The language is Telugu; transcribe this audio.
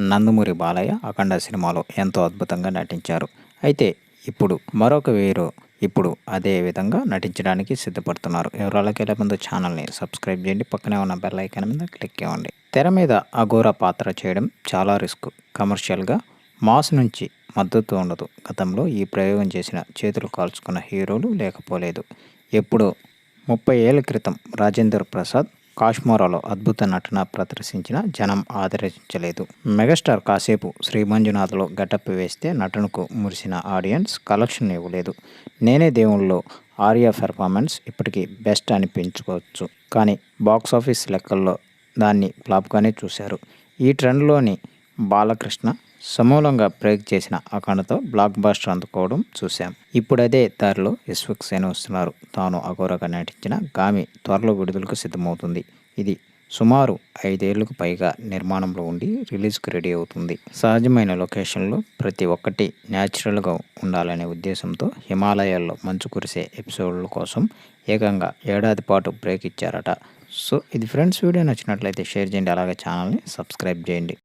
నందమూరి బాలయ్య అఖండ సినిమాలో ఎంతో అద్భుతంగా నటించారు. అయితే ఇప్పుడు మరొక వీరు ఇప్పుడు అదే విధంగా నటించడానికి సిద్ధపడుతున్నారు. ఎవరాలకి ముందు ఛానల్ని సబ్స్క్రైబ్ చేయండి. పక్కనే ఉన్న బెల్ ఐకాన్ మీద క్లిక్ ఇవ్వండి తెర మీద అఘోర పాత్ర చేయడం చాలా రిస్క్. కమర్షియల్గా మాస్ నుంచి మద్దతు ఉండదు. గతంలో ఈ ప్రయోగం చేసిన చేతులు కాల్చుకున్న హీరోలు లేకపోలేదు. ఎప్పుడో ముప్పై ఏళ్ళ క్రితం రాజేంద్ర ప్రసాద్ కాశ్మోరాలో అద్భుత నటన ప్రదర్శించిన జనం ఆదరించలేదు. మెగాస్టార్ కాసేపు శ్రీ మంజునాథ్లో గటప్ వేస్తే నటనకు మురిసిన ఆడియన్స్ కలెక్షన్ ఇవ్వలేదు. నేనే దేవుల్లో ఆర్యా పెర్ఫార్మెన్స్ ఇప్పటికీ బెస్ట్ అనిపించుకోవచ్చు. కానీ బాక్స్ ఆఫీస్ లెక్కల్లో దాన్ని ఫ్లాప్గానే చూశారు. ఈ ట్రెండ్లోని బాలకృష్ణ సమూలంగా బ్రేక్ చేసిన అఖండతో బ్లాక్ బాస్టర్ అందుకోవడం చూశాం. ఇప్పుడు అదే దారిలో యశ్వక్ సేన వస్తున్నారు. తాను అఘోరగా నటించిన గామి త్వరలో విడుదలకు సిద్ధమవుతుంది. ఇది సుమారు ఐదేళ్ళకు పైగా నిర్మాణంలో ఉండి రిలీజ్కు రెడీ అవుతుంది. సహజమైన లొకేషన్లో ప్రతి ఒక్కటి న్యాచురల్గా ఉండాలనే ఉద్దేశంతో హిమాలయాల్లో మంచు కురిసే ఎపిసోడ్ల కోసం ఏకంగా ఏడాది పాటు బ్రేక్ ఇచ్చారట. సో ఇది ఫ్రెండ్స్ వీడియో నచ్చినట్లయితే షేర్ చేయండి. అలాగే ఛానల్ని సబ్స్క్రైబ్ చేయండి.